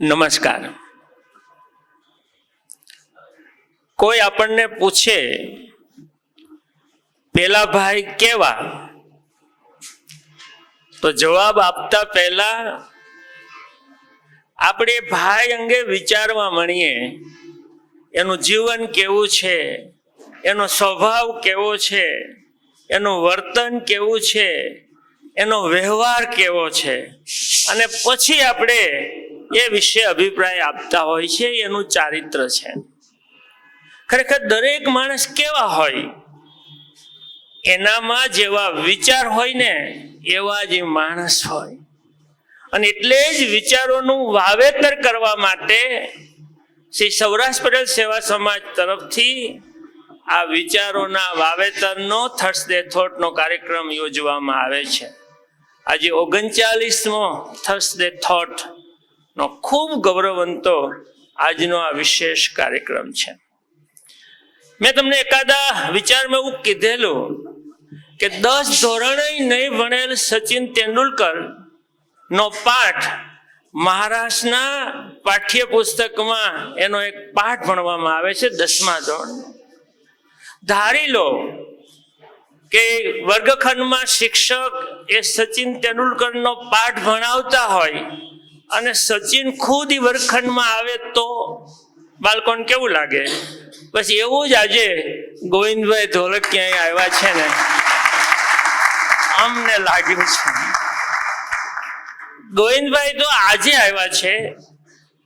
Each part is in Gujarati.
નમસ્કાર. કોઈ આપણને પૂછે, પેલા ભાઈ કેવા? તો જવાબ આપતા પહેલા, આપણે ભાઈ અંગે વિચારવા મળીએ. એનું જીવન કેવું છે? એનો સ્વભાવ કેવો છે? એનું વર્તન કેવું છે? એનો વ્યવહાર કેવો છે? અને પછી આપણે એ વિશે અભિપ્રાય આપતા હોય છે, એનું ચારિત્ર છે. ખરેખર દરેક માણસ કેવા હોય? એનામાં જેવા વિચાર હોય ને, એવા જ માણસ હોય. અને એટલે જ વિચારોનું વાવેતર કરવા માટે શ્રી સૌરાષ્ટ્ર પટેલ સેવા સમાજ તરફથી આ વિચારોના વાવેતરનો થર્સડે થોટનો કાર્યક્રમ યોજવામાં આવે છે. આજે ઓગણચાલીસમો થર્સડે થોટ નો ખૂબ ગૌરવંતો આજનો આ વિશેષ કાર્યક્રમ છે. મેં તમને એકાદા વિચારમાં એવું કીધેલું કે દસ ધોરણે નહીં ભણેલ સચિન તેંડુલકર નો પાઠ મહારાષ્ટ્રના પાઠ્યપુસ્તકમાં એનો એક પાઠ ભણવામાં આવે છે દસમા ધોરણ. ધારી લો કે વર્ગખંડમાં શિક્ષક એ સચિન તેંડુલકરનો પાઠ ભણાવતા હોય અને સચિન ખુદ ઈ વર્ગખંડમાં આવે તો બાળકોને કેવું લાગે? પછી એવું જ આજે ગોવિંદભાઈ ધોલક ક્યાંય આવ્યા છે ને, અમને લાગ્યું છે. ગોવિંદભાઈ તો આજે આવ્યા છે,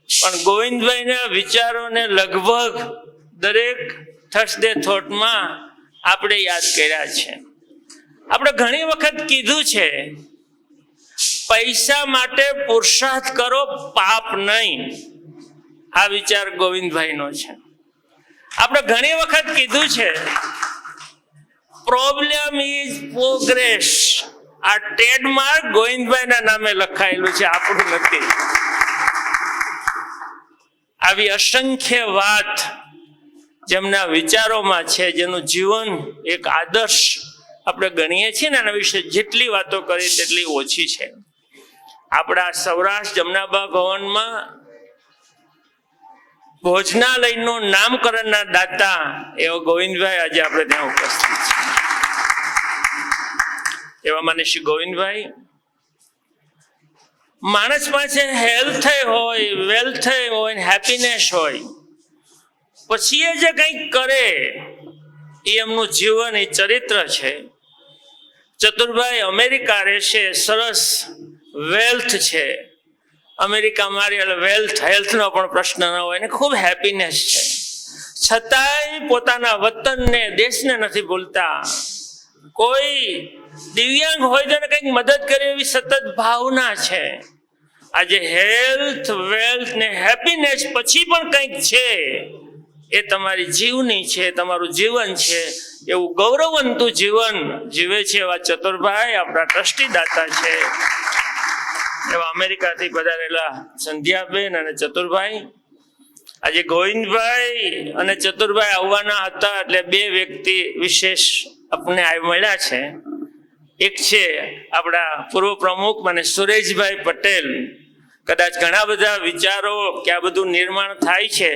પણ ગોવિંદભાઈના વિચારોને લગભગ દરેક થર્સડે થોટમાં આપણે યાદ કર્યા છે. આપણે ઘણી વખત કીધું છે પૈસા માટે પુરુષાર્થ કરો, પાપ નહીં. આ વિચાર ગોવિંદભાઈનો છે. આપણે ઘણી વખત કીધું છે પ્રોબ્લેમ ઇઝ પ્રોગ્રેસ આ ટ્રેડમાર્ક ગોવિંદભાઈના નામે લખાયેલું છે, આપણું નથી. આવી અસંખ્ય વાત જેમના વિચારોમાં છે, જેનું જીવન એક આદર્શ આપણે ગણીએ છીએ ને એના વિશે જેટલી વાતો કરી તેટલી ઓછી છે. આપણા સૌરાષ્ટ્ર જમનાબા ભવનમાં ભોજનાલયનું નામકરણના દાતા એવો ગોવિંદભાઈ આજે આપણે ત્યાં ઉપસ્થિત છે. એવા મને શ્રી ગોવિંદભાઈ, માણસ પાસે હેલ્થ હોય વેલ્થ હોય હેપીનેસ હોય, પછી એ જે કંઈક કરે, એ એમનું જીવન, એ ચરિત્ર છે. ચતુરભાઈ, અમેરિકા રહેશે, સરસ વેલ્થ છે. અમેરિકા મારી વેલ્થ હેલ્થનો પણ પ્રશ્ન ન હોય ને ખૂબ હેપીનેસ છે. છતાંય પોતાના વતનને દેશને નથી ભૂલતા. કોઈ દિવ્યાંગ હોય તો કંઈક મદદ કરે એવી સતત ભાવના છે. આજે હેલ્થ વેલ્થ ને હેપીનેસ પછી પણ કંઈક છે. એ તમારી જીવની છે, તમારું જીવન છે. એવું ગૌરવંતું જીવન જીવે છે એવા ચતુરભાઈ, આપણા ટ્રસ્ટી દાતા છે. એવા અમેરિકાથી પધારેલા સંધ્યાબેન અને ચતુરભાઈ. આજે ગોવિંદભાઈ અને ચતુરભાઈ આવવાના હતા એટલે બે વ્યક્તિ વિશેષ આપણને મળ્યા છે. એક છે આપણા પૂર્વ પ્રમુખ મને સુરેશભાઈ પટેલ. કદાચ ઘણા બધા વિચારો કે આ બધું નિર્માણ થાય છે,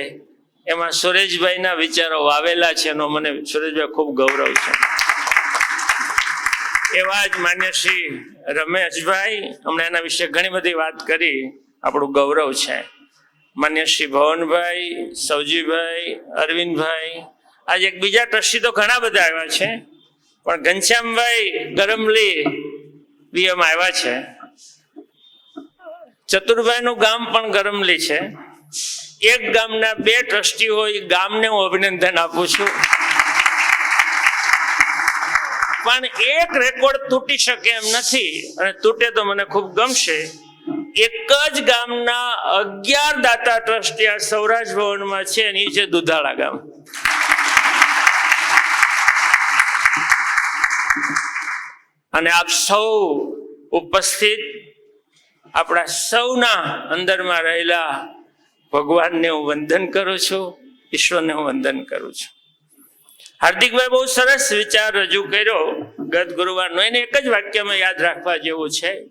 એમાં સુરેશભાઈના વિચારો વાવેલા છે એનો મને સુરેશભાઈ ખૂબ ગૌરવ છે. એવા જ માન્ય શ્રી રમેશભાઈ, હમણાં એના વિશે ઘણી બધી વાત કરી, આપણું ગૌરવ છે. માન્ય શ્રી ભવનભાઈ સૌજીભાઈ અરવિંદભાઈ, આજે એક બીજા ટ્રસ્ટી તો ઘણા બધા આવ્યા છે, પણ ઘનશ્યામભાઈ ગરમલી બીએમ આવ્યા છે. ચતુરભાઈનું ગામ પણ ગરમલી છે. એક ગામના બે ટ્રસ્ટી હોય, ગામને હું અભિનંદન આપું છું. પણ એક રેકોર્ડ તૂટી શકે એમ નથી. અને તૂટે તો મને ખૂબ ગમશે. એક જ ગામના અગિયાર દાતા ટ્રસ્ટી આ સૌરાષ્ટ્ર ભવનમાં છે અને એ છે દુધાળા ગામ. અને આપ સૌ ઉપસ્થિત આપણા સૌના અંદરમાં રહેલા ભગવાનને હું વંદન કરું છું, ઈશ્વરને હું વંદન કરું છું. હાર્દિકભાઈ બહુ સરસ વિચાર રજૂ કર્યો. ગત ગુરુવારનો એને એક જ વાક્યમાં યાદ રાખવા જેવું છે.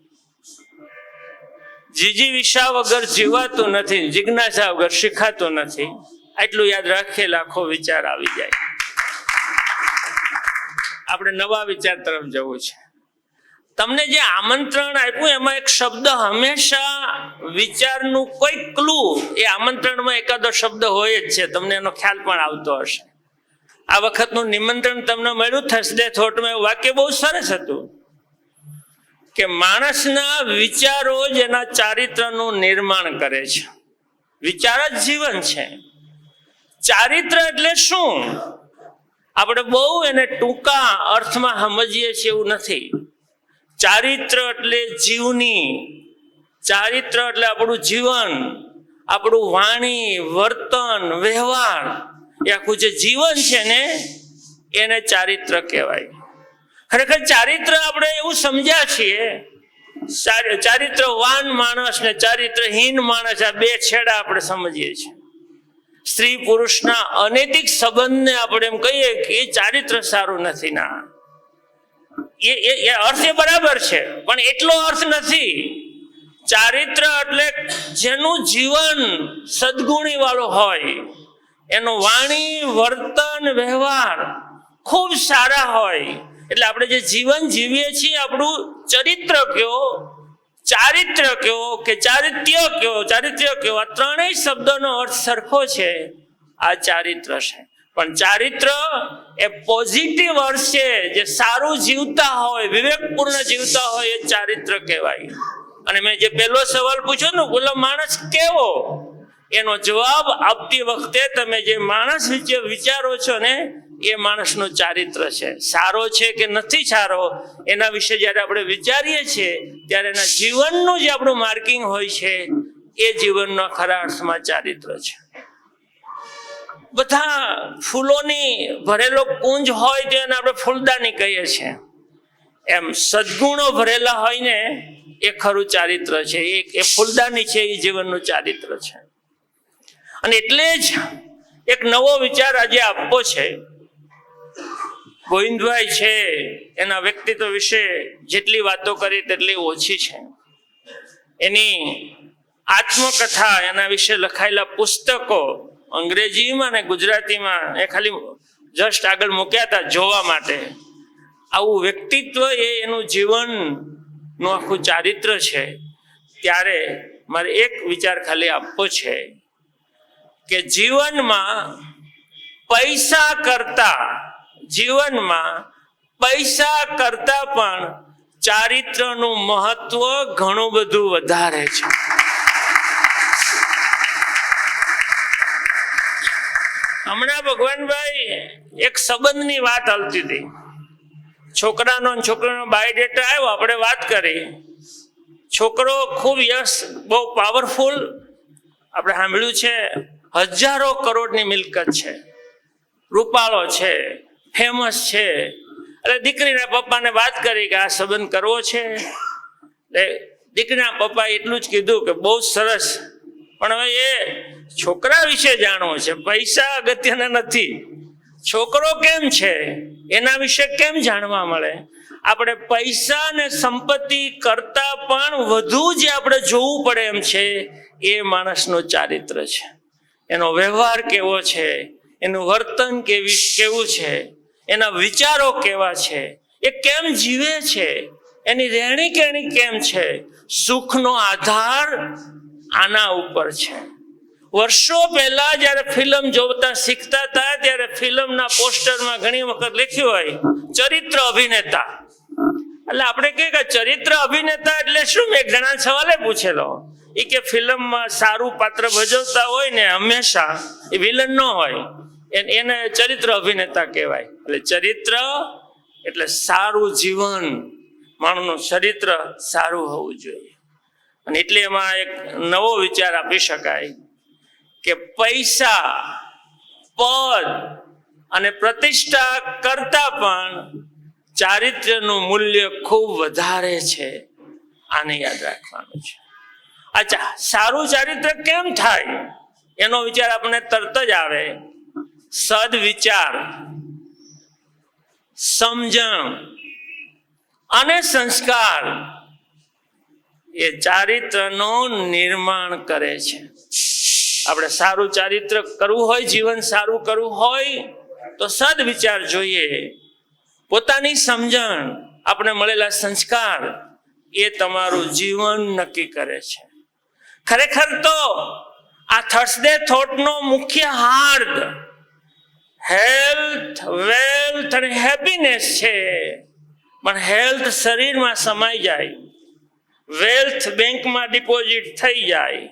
જીજી વિશા વગર જીવાતું નથી, જિજ્ઞાસા વગર શીખાતું નથી. આટલું યાદ રાખીએ લાખો વિચાર આવી જાય. આપણે નવા વિચાર તરફ જવું છે. તમને જે આમંત્રણ આપ્યું, એમાં એક શબ્દ હંમેશા વિચારનું કોઈ ક્લુ એ આમંત્રણમાં એકાદો શબ્દ હોય જ છે. તમને એનો ખ્યાલ પણ આવતો હશે. આ વખતનું નિમંત્રણ તમને મળ્યું થર્સડે થોટમાં વાક્ય બહુ સરસ હતું કે માણસના વિચારો જ એના ચારિત્રનું નિર્માણ કરે છે. વિચાર જ જીવન છે. ચારિત્ર એટલે શું? આપણે બહુ એને ટૂંકા અર્થમાં સમજીએ છીએ એવું નથી. ચારિત્ર એટલે જીવની, ચારિત્ર એટલે આપણું જીવન, આપણું વાણી, વર્તન, વ્યવહાર. એ આખું જે જીવન છે ને, એને ચારિત્ર કહેવાય. ખરેખર ચારિત્ર આપણે એવું સમજ્યા છીએ ચારિત્ર ચારિત્રવાન માણસ ને ચારિત્રહીન માણસ આ બે છેડા આપણે સમજીએ છીએ. સ્ત્રી પુરુષના અનૈતિક સંબંધને આપણે એમ કહીએ કે ચારિત્ર સારું નથી, ના. એ અર્થ એ બરાબર છે, પણ એટલો અર્થ નથી. ચારિત્ર એટલે જેનું જીવન સદગુણી વાળું હોય એનું વાણી, વર્તન, વ્યવહાર ખૂબ સારા હોય. એટલે આપણે જે જીવન જીવીએ છીએ, આપણું ચરિત્ર કયો, ચારિત્ર કયો કે ચારિત્ય કયો, ચારિત્ર્ય કયો, આ ત્રણેય શબ્દોનો અર્થ સરખો છે. આ ચારિત્ર છે. પણ ચારિત્ર એ પોઝિટિવ અર્થ છે. જે સારું જીવતા હોય, વિવેકપૂર્ણ જીવતા હોય, એ ચારિત્ર કહેવાય. અને મેં જે પહેલો સવાલ પૂછ્યો ને ગુલામ માણસ કેવો? એનો જવાબ આપતી વખતે તમે જે માણસ વિશે વિચારો છો ને, એ માણસનું ચારિત્ર છે. સારો છે કે નથી સારો, એના વિશે જ્યારે આપણે વિચારીએ છીએ, ત્યારે એના જીવનનું જે આપણું માર્કિંગ હોય છે, એ જીવનનો ખરા અર્થમાં ચારિત્ર છે. બધા ફૂલોની ભરેલો કુંજ હોય તો એને આપણે ફૂલદાની કહીએ છીએ. એમ સદગુણો ભરેલા હોય ને, એ ખરું ચારિત્ર છે. એ ફૂલદાની છે, એ જીવનનું ચારિત્ર છે. અને એટલે જ એક નવો વિચાર આજે આપવો છે. ગોવિંદભાઈ છે, એના વ્યક્તિત્વ વિશે જેટલી વાતો કરી તેટલી ઓછી છે. એની આત્મકથા એના વિશે લખાયેલા પુસ્તકો અંગ્રેજીમાં અને ગુજરાતીમાં એ ખાલી જસ્ટ આગળ મૂક્યા હતા જોવા માટે. આવું વ્યક્તિત્વ એ એનું જીવનનું આખું ચારિત્ર છે. ત્યારે મારે એક વિચાર ખાલી આપવો છે. કે જીવનમાં પૈસા કરતા, જીવનમાં પૈસા કરતા પણ ચારિત્રનું મહત્વ ઘણું બધું વધારે છે. હમણાં ભગવાનભાઈ એક સંબંધની વાત આવતી હતી. છોકરાનો બાય બાયોડેટા આવ્યો, આપણે વાત કરી. છોકરો ખૂબ યશ, બહુ પાવરફુલ આપણે સાંભળ્યું છે. હજારો કરોડની મિલકત છે. રૂપાળો છે ફેમસ છે. એટલે દીકરીના પપ્પાને વાત કરી કે આ સંબંધ કરવો છે. એટલે દીકરીના પપ્પાએ એટલું જ કીધું કે બહુ સરસ. પણ હવે એ છોકરા વિશે જાણવું છે. પૈસા અગત્યના નથી. છોકરો કેમ છે? એના વિશે કેમ જાણવા મળે? આપણે પૈસા ને સંપત્તિ કરતા પણ વધુ જે આપણે જોવું પડે એમ છે. એ માણસનું ચારિત્ર છે. એનો વ્યવહાર કેવો છે? એનું વર્તન કેવી, કેવું છે? એના વિચારો કેવા છે? એ કેમ જીવે છે? એની રહેણી કેણી કેમ છે? સુખનો આધાર આના ઉપર છે. વર્ષો પહેલા જ્યારે ફિલ્મ જોતા, શીખતા હતા, ત્યારે ફિલ્મના પોસ્ટરમાં ઘણી વખત લખ્યું હોય, ચરિત્ર અભિનેતા. એટલે આપણે કહીએ કે ચરિત્ર અભિનેતા એટલે શું? મેં જણા સવાલે પૂછેલો. એ કે ફિલ્મમાં સારું પાત્ર ભજવતા હોય ને હંમેશા, એ વિલન ન હોય. એને ચરિત્ર અભિનેતા કહેવાય. એટલે ચરિત્ર એટલે સારું જીવન. માણસનું ચરિત્ર સારું હોવું જોઈએ. અને એટલે એમાં એક નવો વિચાર આપી શકાય કે પૈસા, પદ અને પ્રતિષ્ઠા કરતા પણ ચારિત્ર્યનું મૂલ્ય ખૂબ વધારે છે. આને યાદ રાખવાનું છે. અચ્છા, સારું ચારિત્ર કેમ થાય? એનો વિચાર આપણને તરત જ આવે. સદ વિચાર સમજણ અને સંસ્કાર એ ચારિત્રનું નિર્માણ કરે છે. આપણે સારું ચારિત્ર કરવું હોય, જીવન સારું કરવું હોય, તો સદ વિચાર જોઈએ. પોતાની સમજણ, આપણે મળેલા સંસ્કાર એ તમારું જીવન નક્કી કરે છે. ખરેખર તો આ થર્સડે થોટનો મુખ્ય હાર્દ હેલ્થ, વેલ્થ અને હેપીનેસ છે. પણ હેલ્થ શરીરમાં સમાઈ જાય. વેલ્થ બેંકમાં ડિપોઝિટ થઈ જાય.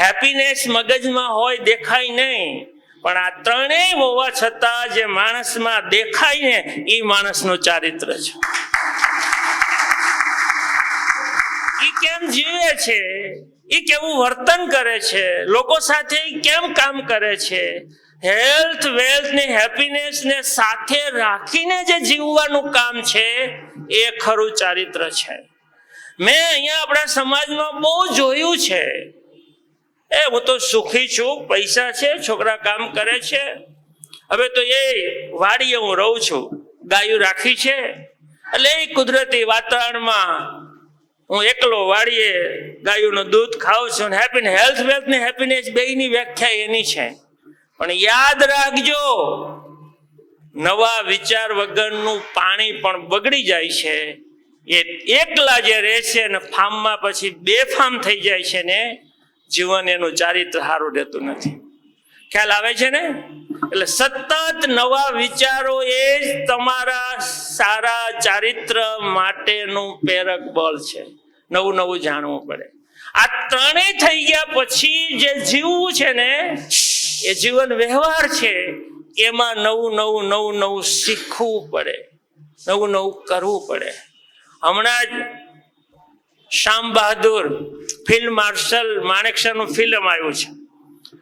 હેપીનેસ મગજમાં હોય દેખાય નહીં. પણ આ ત્રણેય હોવા છતાં જે માણસમાં દેખાય ને એ માણસનું ચારિત્ર છે. એ કેમ જીવે છે? એ કેવું વર્તન કરે છે? લોકો સાથે કેમ કામ કરે છે? હેલ્થ, વેલ્થ ને હેપીનેસ ને સાથે રાખીને જે જીવવાનું કામ છે, એ ખરું ચારિત્ર છે. મેં અહીંયા આપણા સમાજમાં બહુ જોયું છે. એ હું તો સુખી છું, પૈસા છે, છોકરા કામ કરે છે. હવે તો એ વાડીએ હું રહું છું. ગાયું રાખી છે. એટલે એ કુદરતી વાતાવરણમાં હું એકલો વાડીએ ગાયોનું દૂધ ખાઉં છું હેપી હેલ્થ વેલ્થ ને હેપીનેસ બેયની વ્યાખ્યા એની છે. પણ યાદ રાખજો, નવા વિચાર વગરનું પાણી પણ બગડી જાય છે. એ એકલા જે રહે છે ને ફાર્મમાં પછી બેફામ થઈ જાય છે ને, જીવન એનું ચારિત્ર સારું રહેતું નથી. ખ્યાલ આવે છે ને? એટલે સતત નવા વિચારો એ જ તમારા સારા ચારિત્ર માટેનું પ્રેરક બળ છે. નવું નવું જાણવું પડે. આ ત્રણેય થઈ ગયા પછી જે જીવવું છે ને, એ જીવન વ્યવહાર છે, એમાં નવું નવું નવું નવું શીખવું પડે. નવું નવું કરવું પડે. હમણાં જ શ્યામ બહાદુર ફિલ્ડ માર્શલ માણેકશાહનું ફિલ્મ આવ્યું છે.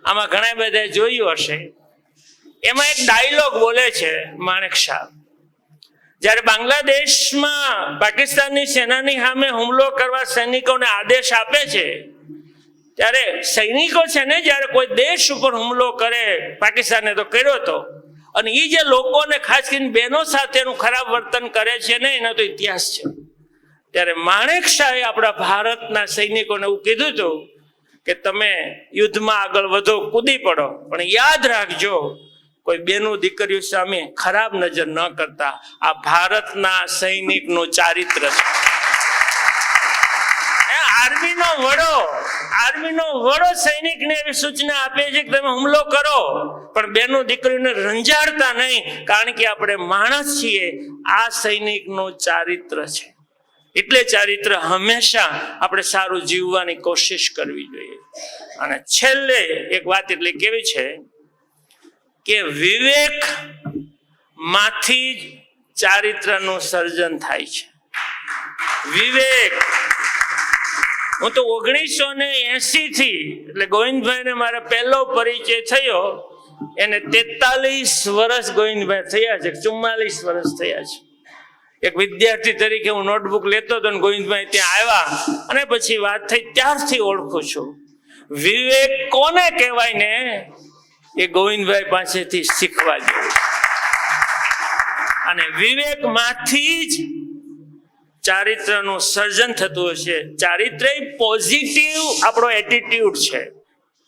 આમાં ઘણા બધા જોયું હશે. એમાં એક ડાયલોગ બોલે છે માણેક શાહ. જ્યારે બાંગ્લાદેશમાં પાકિસ્તાનની સેનાની સામે હુમલો કરવા સૈનિકોને આદેશ આપે છે, ત્યારે સૈનિકો છે ને જ્યારે કોઈ દેશ ઉપર હુમલો કરે પાકિસ્તાને તો કર્યો હતો અને એ જે લોકોને ખાસ કરીને બહેનો સાથેનું ખરાબ વર્તન કરે છે ને, એનો તો ઇતિહાસ છે. ત્યારે માણેક શાહે આપણા ભારતના સૈનિકોને એવું કીધું હતું કે તમે યુદ્ધમાં આગળ વધો, કૂદી પડો. પણ યાદ રાખજો, કોઈ બેનું દીકરીઓ સામે ખરાબ નજર ન કરતા. આ ભારતના સૈનિકનું ચારિત્ર છે. આર્મીનો વડો આર્મીનો વડો સૈનિકને એવી સૂચના આપે છે કે તમે હુમલો કરો. પણ બેનો દીકરીઓને રંજાડતા નહીં, કારણ કે આપણે માણસ છીએ. આ સૈનિકનું ચારિત્ર છે. એટલે ચારિત્ર હંમેશા આપણે સારું જીવવાની કોશિશ કરવી જોઈએ. અને છેલ્લે એક વાત એટલે કેવી છે કે વિવેકમાંથી જ ચારિત્રનું સર્જન થાય છે. વિવેક. હું તો ઓગણીસો ને એસી થી, એટલે ગોવિંદભાઈ ને મારો પહેલો પરિચય થયો, એને તેતાલીસ વર્ષ ગોવિંદભાઈ થયા છે, ચુમ્માલીસ વર્ષ થયા છે. એક વિદ્યાર્થી તરીકે હું નોટબુક લેતો હતો ગોવિંદભાઈ ત્યાં આવ્યા અને પછી વાત થઈ ત્યારથી ઓળખું છું. વિવેક કોને કહેવાય ને? એ ગોવિંદભાઈ પાસેથી શીખવા છે. અને વિવેકમાંથી જ ચારિત્રનું સર્જન થતું હશે. ચારિત્ર પોઝિટિવ આપણો એટીટ્યુડ છે.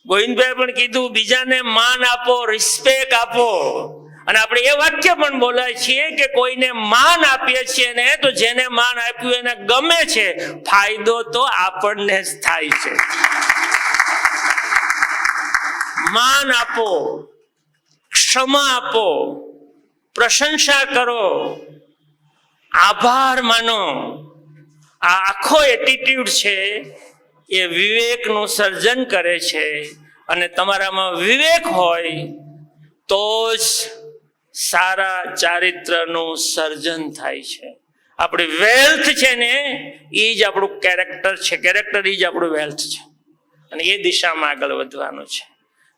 ગોવિંદભાઈ પણ કીધું, બીજાને માન આપો રિસ્પેક્ટ આપો. અને આપણે એ વાક્ય પણ બોલાય છીએ કે કોઈને માન આપીએ છીએ ને, તો જેને માન આપ્યું એને ગમે છે, ફાયદો તો આપણને જ થાય છે. માન આપો, ક્ષમા આપો, પ્રશંસા કરો, આભાર માનો. આ આખો એટીટ્યુડ છે એ વિવેકનું સર્જન કરે છે. અને તમારામાં વિવેક હોય તો જ સારા ચારિત્રનું સર્જન થાય છે. આપણી વેલ્થ છે ને, એ જ આપણું કેરેક્ટર છે. કેરેક્ટર એ જ આપણું વેલ્થ છે. અને એ દિશામાં આગળ વધવાનું છે.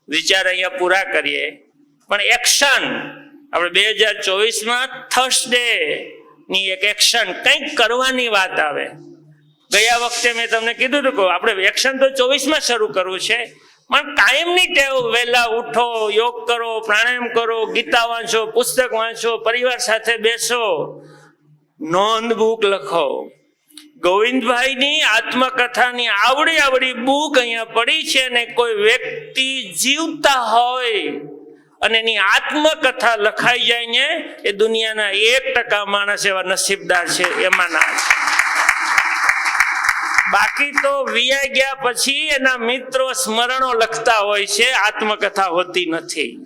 વિચાર અહીંયા પૂરા કરીએ. પણ એક્શન આપણે બે હજાર ચોવીસમાં થર્સડે ની એક એક્શન કંઈક કરવાની વાત આવે. ગયા વખતે મેં તમને કીધું હતું કે આપણે એક્શન તો ચોવીસમાં શરૂ કરવું છે. પણ કાયમની ટેવ, વહેલા ઉઠો, યોગ કરો, પ્રાણાયામ કરો, ગીતા વાંચો, પુસ્તક વાંચો, પરિવાર સાથે બેસો. નોંધ બુક લખો. ગોવિંદભાઈની આત્મકથાની આવડી આવડી બુક અહીંયા પડી છે ને કોઈ વ્યક્તિ જીવતા હોય અને એની આત્મકથા લખાઈ જાય ને, એ દુનિયાના એક ટકા માણસ એવા નસીબદાર છે એમાંના છે. બાકી તો વિયા ગયા પછી એના મિત્રો સ્મરણો લખતા હોય છે, આત્મકથા હોતી નથી.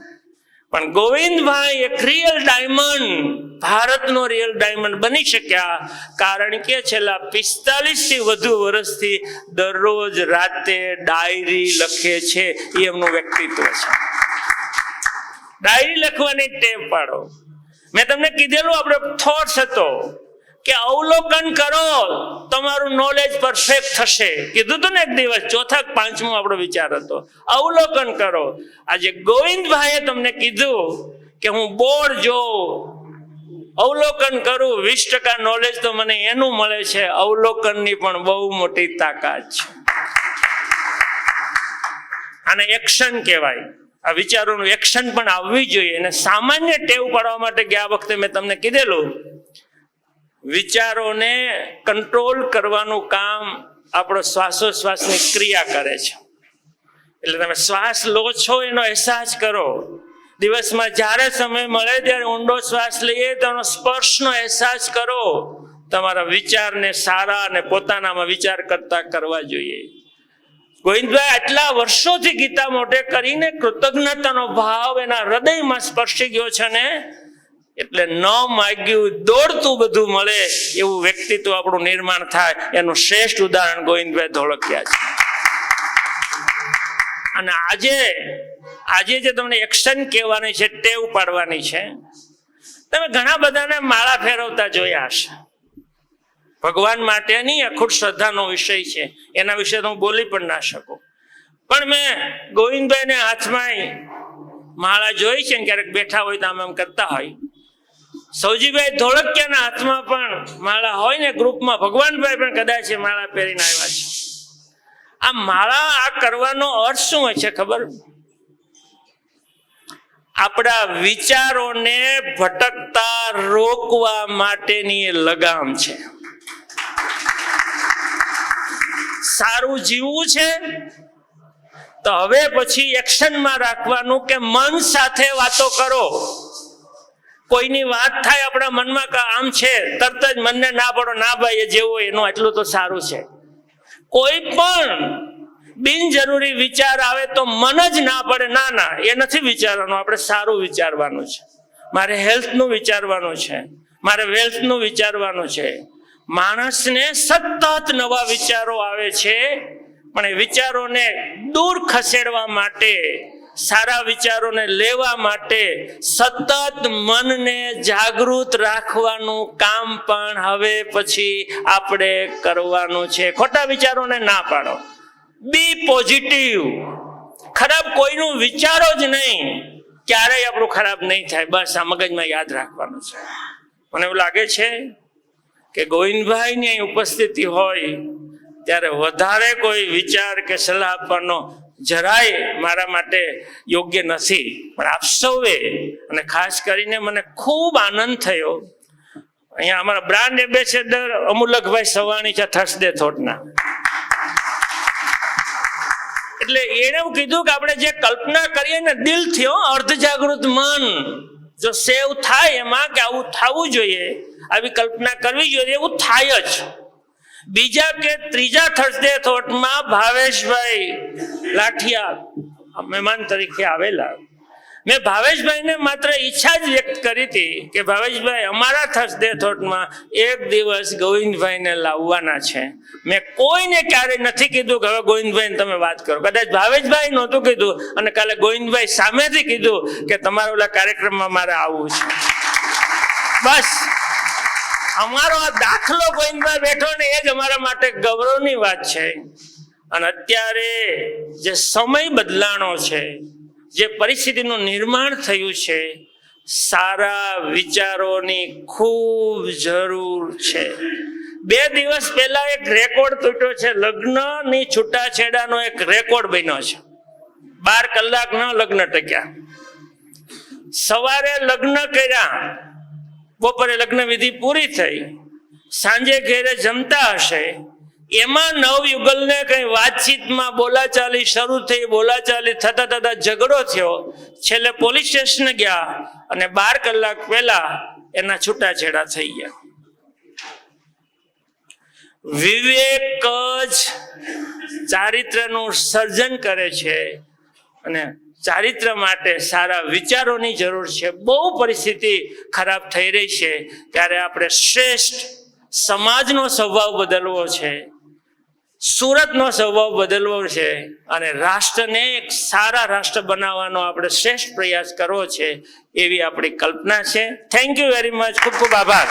પણ ગોવિંદભાઈ એક રિયલ ડાયમંડ ભારતનો રિયલ ડાયમંડ બની શક્યા. કારણ કે છેલ્લા પિસ્તાલીસથી વધુ વર્ષથી દરરોજ રાતે ડાયરી લખે છે, એ એમનું વ્યક્તિત્વ છે. ડાયરી લખવાની ટેવ પાડો. મેં તમને કીધેલું, આપણે થોટ્સ હતો. કે અવલોકન કરો, તમારું નોલેજ પરફેક્ટ થશે. કીધું હતું ને એક દિવસ, ચોથા પાંચમો આપણો વિચાર હતો. અવલોકન કરો. આજે ગોવિંદભાઈએ તમને કીધું કે હું બોર્ડ જોઉં, અવલોકન કરું, વીસ ટકા નોલેજ તો મને એનું મળે છે. અવલોકનની પણ બહુ મોટી તાકાત છે. આને એક્શન કહેવાય. આ વિચારોનું એક્શન પણ આવવી જોઈએ. અને સામાન્ય ટેવ પાડવા માટે ગયા વખતે મેં તમને કીધેલું વિચારોને કંટ્રોલ કરવાનું કામ આપણો શ્વાસોશ્વાસની ક્રિયા કરે છે. એટલે તમે શ્વાસ લો છો, એનો અહેસાસ કરો. દિવસમાં જ્યારે સમય મળે ત્યારે ઊંડો શ્વાસ લઈએ તો સ્પર્શનો અહેસાસ કરો. તમારા વિચારને સારા અને પોતાનામાં વિચાર કરતા કરવા જોઈએ. ગોવિંદભાઈ, આટલા વર્ષોથી ગીતા મોઢે કરીને કૃતજ્ઞતાનો ભાવ એના હૃદયમાં સ્પર્શી ગયો છે ને એટલે ન માગ્યું દોડતું બધું મળે એવું વ્યક્તિત્વ આપણું નિર્માણ થાય. એનું શ્રેષ્ઠ ઉદાહરણ ગોવિંદભાઈ ધોળકિયા છે. અને આજે આજે જે તમને એક્શન કહેવાની છે, ટેવ પાડવાની છે, તમે ઘણા બધાને માળા ફેરવતા જોયા હશે. ભગવાન માટેની અખૂટ શ્રદ્ધાનો વિષય છે. એના વિશે તો હું બોલી પણ ના શકું. પણ મેં ગોવિંદભાઈને હાથમાં માળા જોઈ છે ક્યારેક બેઠા હોય તો આમ આમ કરતા હોય. સૌજીભાઈ ધોળકિયાના હાથમાં પણ માળા હોય ને ગ્રુપમાં, ભગવાનભાઈ પણ કદાચ માળા પહેરીને આવ્યા છે. આ માળા આ કરવાનો અર્થ શું હોય છે ખબર? આપણા વિચારોને ભટકતા રોકવા માટેની લગામ છે. સારું જીવવું છે, તો હવે પછી એક્શનમાં રાખવાનું કે મન સાથે વાતો કરો. કોઈની વાત થાય આપણા મનમાં કે આમ છે, તરત જ મનને ના પડો, ના ભાઈ, એ જેવું એનું એટલું તો સારું છે. કોઈ પણ બિનજરૂરી વિચાર આવે તો મન જ ના પડે. ના ના, એ નથી વિચારવાનું, આપણે સારું વિચારવાનું છે. મારે હેલ્થનું વિચારવાનું છે, મારે વેલ્થનું વિચારવાનું છે. માણસને સતત નવા વિચારો આવે છે, પણ એ વિચારોને દૂર ખસેડવા માટે સારા વિચારોને લેવા માટે સતત મનને જાગૃત રાખવાનું કામ પણ હવે પછી આપણે કરવાનું છે. ખોટા વિચારોને ના પાડો. બી પોઝિટિવ ખરાબ કોઈનું વિચારો જ નહીં. ક્યારેય આપણું ખરાબ નહીં થાય. બસ આ મગજમાં યાદ રાખવાનું છે. મને એવું લાગે છે કે ગોવિંદભાઈની અહીં ઉપસ્થિતિ હોય, ત્યારે વધારે કોઈ વિચાર કે સલાહ આપવાનો જરાય મારા માટે યોગ્ય નથી. પણ આપ સૌએ અને ખાસ કરીને મને ખૂબ આનંદ થયો. અહીંયા અમારા બ્રાન્ડ એમ્બેસેડર અમુલકભાઈ સવાણી છે થર્સડે થોટના. એટલે એણે એવું કીધું કે આપણે જે કલ્પના કરીએ ને દિલથી હો અર્ધ જાગૃત મન જો સેવ થાય એમાં કે આવું થવું જોઈએ, આવી કલ્પના કરવી જોઈએ, એવું થાય જ. બીજા કે ત્રીજા થર્સડે થોટમાં ભાવેશભાઈ લાઠિયા મહેમાન તરીકે આવેલા. મેં ભાવેશભાઈને માત્ર ઈચ્છા જ વ્યક્ત કરી હતી કે ભાવેશભાઈ, અમારા થર્સડે થોટમાં એક દિવસ ગોવિંદભાઈને લાવવાના છે. મેં કોઈને ક્યારે નથી કીધું કે હવે ગોવિંદભાઈને તમે વાત કરો. કદાચ ભાવેશભાઈ નહોતું કીધું અને કાલે ગોવિંદભાઈ સામેથી કીધું કે તમારા ઓલા કાર્યક્રમમાં મારે આવવું છે. બસ. અમારો આ દાખલો ગોવિંદભાઈ બેઠો ને એ જ અમારા માટે ગૌરવની વાત છે. અને અત્યારે જે સમય બદલાણો છે, જે પરિસ્થિતિનું નિર્માણ થયું છે, સારા વિચારોની ખૂબ જરૂર છે. બે દિવસ પહેલા એક રેકોર્ડ તૂટ્યો છે, લગ્નની છૂટાછેડાનો એક રેકોર્ડ બન્યો છે. બાર કલાકના લગ્ન ટક્યા. સવારે લગ્ન કર્યા બપોરે લગ્ન વિધિ પૂરી થઈ, સાંજે ઘેરે જમતા હશે, એમાં નવયુગલને કઈ વાતચીતમાં બોલાચાલી શરૂ થઈ, બોલાચાલી થતા થતા ઝઘડો થયો. છેલ્લે પોલીસ સ્ટેશન ગયા અને બાર કલાક પહેલા એના છૂટાછેડા થઈ ગયા. વિવેક જ ચારિત્રનું સર્જન કરે છે અને ચારિત્ર માટે સારા વિચારોની જરૂર છે. બહુ પરિસ્થિતિ ખરાબ થઈ રહી છે. ત્યારે આપણે શ્રેષ્ઠ સમાજનો સ્વભાવ બદલવો છે. સુરતનો સ્વભાવ બદલવો છે. અને રાષ્ટ્રને એક સારા રાષ્ટ્ર બનાવવાનો આપણે શ્રેષ્ઠ પ્રયાસ કરવો છે. એવી આપણી કલ્પના છે. થેન્ક યુ વેરી મચ ખૂબ ખૂબ આભાર.